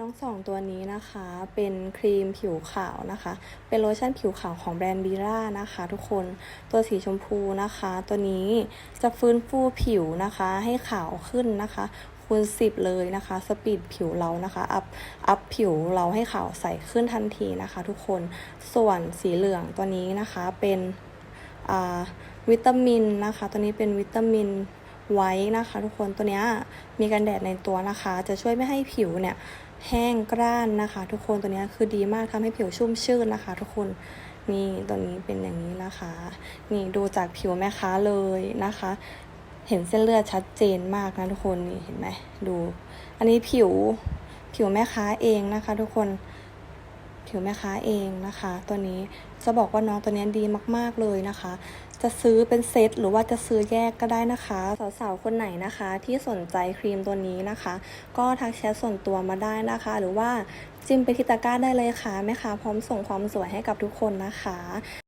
น้องสองตัวนี้นะคะเป็นครีมผิวขาวนะคะ เป็นโลชั่นผิวขาวของแบรนด์บีร่านะคะ ทุกคนตัวสีชมพูนะคะ ตัวนี้จะฟื้นฟูผิวนะคะ ให้ขาวขึ้นนะคะคูณ10 เลยนะคะ สปีดผิวเรานะคะ อัพ อัพผิวเราให้ขาวใสขึ้นทันทีนะคะ ทุกคน ส่วนสีเหลืองตัวนี้นะคะเป็นอาวิตามินนะคะ ตัวนี้เป็นวิตามิน ไว้นะคะ ทุกคนตัวนี้มีกันแดดในตัวนะคะ จะช่วยไม่ให้ผิวเนี่ยแห้งกร้านนะคะ ทุกคนตัวนี้คือดีมากทำให้ผิวชุ่มชื่นนะคะ ทุกคนนี่ตัวนี้เป็นอย่างนี้นะคะ นี่ดูจากผิวแม่ค้าเลยนะคะ เห็นเส้นเลือดชัดเจนมากนะทุกคนนี่เห็นไหมดู อันนี้ผิวผิวแม่ค้าเองนะคะ ทุกคนผิวแม่ค้าเองนะคะ ตัวนี้จะบอกว่าน้องตัวนี้ดีมาก ๆเลยนะคะ จะซื้อเป็นเซตหรือว่าจะซื้อแยกก็ได้นะคะ สาวๆคนไหนนะคะ ที่สนใจครีมตัวนี้นะคะ ก็ทักแชทส่วนตัวมาได้นะคะ หรือว่าจิ้มไปที่ตะกร้าได้เลยค่ะแม่ค้าพร้อมส่งความสวยให้กับทุกคนนะคะ